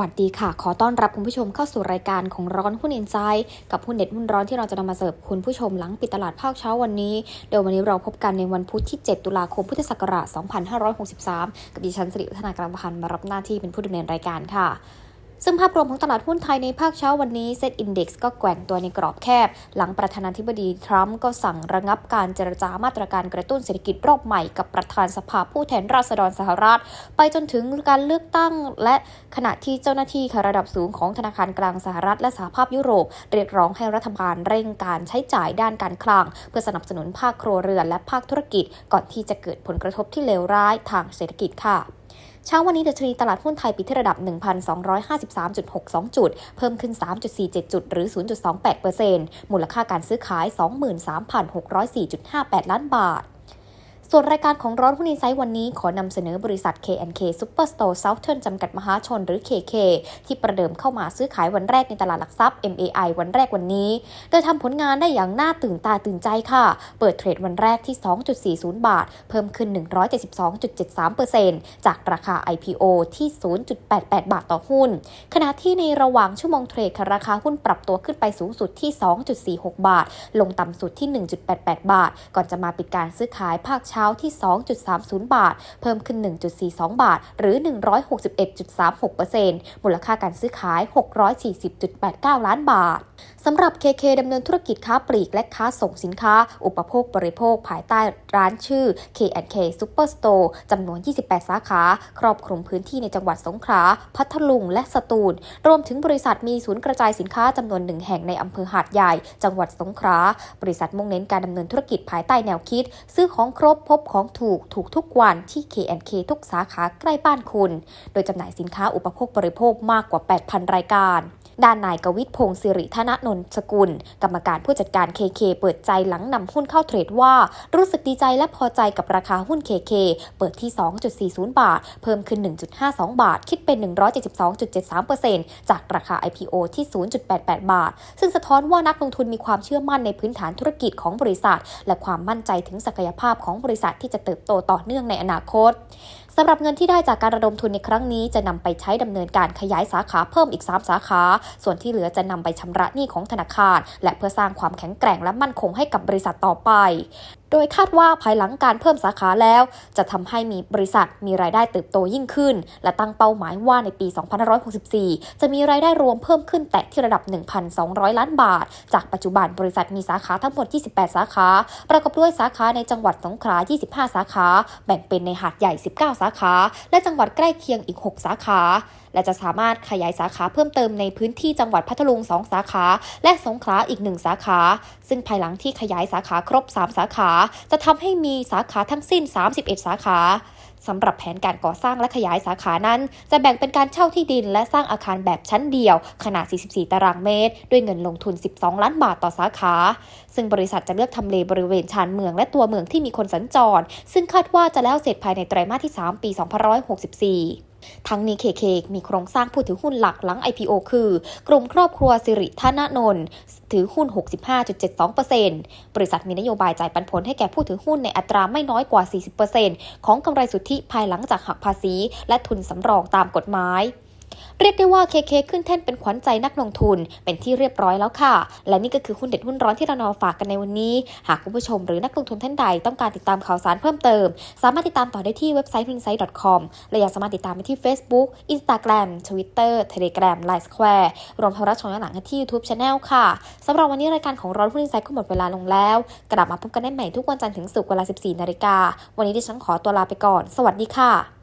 วัสดีค่ะ ขอต้อนรับคุณผู้ชมเข้าสู่รายการของร้อนหุ้นอินไซด์กับหุ้นเด็ดหุ้นร้อนที่เราจะนำมาเสิร์ฟคุณผู้ชมหลังปิดตลาดภาคเช้าวันนี้ โดยวันนี้เราพบกันในวันพุธที่ 7 ตุลาคมพุทธศักราช 2563 กับดิฉันสิริวัฒนากรรมพันธ์มารับหน้าที่เป็นผู้ดำเนินรายการค่ะ ซึ่งภาพรวมของตลาดหุ้นไทยในภาคเช้าวันนี้เซ็ตอินดี x ก็แกว่งตัวในกรอบแคบ หลังประธานาธิบดีทรัมป์ก็สั่งระงับการเจรจามาตรการกระตุ้นเศรษฐกิจรอบใหม่กับประธานสภาผู้แทนราษฎรสหรัฐ ไปจนถึงการเลือกตั้ง และขณะที่เจ้าหน้าที่ระดับสูงของธนาคารกลางสหรัฐ และสหภาพยุโรป เรียกร้องให้รัฐบาลเร่งการใช้จ่ายด้านการคลัง เพื่อสนับสนุนภาคครัวเรือนและภาคธุรกิจ ก่อนที่จะเกิดผลกระทบที่เลวร้ายทางเศรษฐกิจค่ะ เช้าวันนี้ดัชนีตลาดหุ้นไทยปิดที่ระดับ 1,253.62 จุด เพิ่มขึ้น 3.47 จุด หรือ 0.28%มูลค่าการซื้อขาย 23,604.58 ล้านบาท ส่วนรายการของร้อนหุ้นอินไซต์วันนี้ขอนำเสนอบริษัท K&K Superstore Southern จำกัดมหาชนหรือ KK ที่ประเดิมเข้ามาซื้อขายวันแรกในตลาดหลักทรัพย์ MAI วันแรกวันนี้ โดยทำผลงานได้อย่างน่าตื่นตาตื่นใจค่ะ เปิดเทรดวันแรกที่ 2.40 บาท เพิ่มขึ้น 172.73%จากราคา IPO ที่ 0.88 บาทต่อหุ้น ขณะที่ในระหว่างชั่วโมงเทรดราคาหุ้นปรับตัวขึ้นไปสูงสุดที่ 2.46 บาท ลงต่ำสุดที่ 1.88 บาท ก่อนจะมาปิดการซื้อขายภาคเช้าที่ 2.30 บาท เพิ่มขึ้น 1.42 บาท หรือ 161.36%มูลค่าการซื้อขาย 640.89 ล้านบาทสำหรับ KK ดำเนินธุรกิจค้าปลีกและค้าส่งสินค้า อุปโภคบริโภคภายใต้ร้านชื่อ K&K Superstore จำนวน 28 สาขา ครอบคลุมพื้นที่ในจังหวัดสงขลา พัทลุง และสตูล รวมถึงบริษัทมีศูนย์กระจายสินค้าจำนวนหนึ่งแห่งในอำเภอหาดใหญ่ จังหวัดสงขลา บริษัทมุ่งเน้นการดำเนินธุรกิจภายใต้แนวคิด ซื้อของครบพบของถูกถูกทุกวันที่ K&K ทุกสาขาใกล้บ้านคุณ โดยจำหน่ายสินค้าอุปโภคบริโภคมากกว่า 8,000 รายการ ด้านนายกวิทย์พงศ์สิริธนนนท์สกุล กรรมการผู้จัดการ KK เปิดใจหลังนำหุ้นเข้าเทรดว่า รู้สึกดีใจและพอใจกับราคาหุ้น KK เปิดที่ 2.40 บาท เพิ่มขึ้น 1.52 บาท คิดเป็น 172.73%จากราคา IPO ที่ 0.88 บาท ซึ่งสะท้อนว่านักลงทุนมีความเชื่อมั่นในพื้นฐานธุรกิจของบริษัท และความมั่นใจถึงศักยภาพของบริษัทที่จะเติบโตต่อเนื่องในอนาคต สำหรับเงินที่ได้จากการระดมทุนในครั้งนี้จะนำไปใช้ดำเนินการขยายสาขาเพิ่มอีก 3 สาขา ส่วนที่เหลือจะนำไปชำระหนี้ของธนาคาร และเพื่อสร้างความแข็งแกร่งและมั่นคงให้กับบริษัทต่อไป โดยคาดว่าภายหลังการเพิ่มสาขาแล้ว จะทำให้มีบริษัทมีรายได้เติบโตยิ่งขึ้น และตั้งเป้าหมายว่าในปี 2564 จะมีรายได้รวมเพิ่มขึ้นแตะที่ระดับ 1,200 ล้านบาท จากปัจจุบันบริษัทมีสาขาทั้งหมด 28 สาขา ประกอบด้วยสาขาในจังหวัดสงขลา 25 สาขา แบ่งเป็นในหาดใหญ่ 19 สาขา และจังหวัดใกล้เคียงอีก 6 สาขา และจะสามารถขยายสาขาเพิ่มเติมในพื้นที่จังหวัดพัทลุง 2 สาขา และสงขลาอีก 1 สาขา ซึ่งภายหลังที่ขยายสาขาครบ 3 สาขา จะทำให้มีสาขาทั้งสิ้น 31 สาขาสำหรับแผนการก่อสร้างและขยายสาขานั้น จะแบ่งเป็นการเช่าที่ดินและสร้างอาคารแบบชั้นเดียว ขนาด 44 ตารางเมตร ด้วยเงินลงทุน 12 ล้านบาทต่อสาขา ซึ่งบริษัทจะเลือกทำเลบริเวณชานเมืองและตัวเมืองที่มีคนสัญจร ซึ่งคาดว่าจะแล้วเสร็จภายในไตรมาสที่ 3 ปี 2564 ทั้งนี้เคเคมีโครงสร้างผู้ถือหุ้นหลักหลัง IPO คือ กลุ่มครอบครัวสิริธนนนท์ถือหุ้น 65.72%บริษัทมีนโยบายจ่ายปันผลให้แก่ผู้ถือหุ้นในอัตราไม่น้อยกว่า 40%ของกำไรสุทธิภายหลังจากหักภาษี และทุนสำรองตามกฎหมาย เรียกได้ว่าเคเคขึ้นแท่นเป็นขวัญใจนักลงทุนเป็นที่เรียบร้อยแล้วค่ะ และนี่ก็คือหุ้นเด็ดหุ้นร้อนที่เรานำฝากกันในวันนี้ หากคุณผู้ชมหรือนักลงทุนท่านใดต้องการติดตามข่าวสารเพิ่มเติม สามารถติดตามต่อได้ที่เว็บไซต์ h i n s i g h t c o m และยังสามารถติดตามได้ที่ Facebook Instagram Twitter Telegram Line Square รวมทั้งรับชมย้อนหลังที่ YouTube Channel ค่ะสำหรับวันนี้รายการของร้อนหุ้นอินไซด์ก็หมดเวลาลงแล้ว กลับมาพบกันได้ใหม่ทุกวันจันทร์ถึงศุกร์เวลา 14 นาฬิกา วันนี้ดิฉันขอตัวลาไปก่อน สวัสดีค่ะ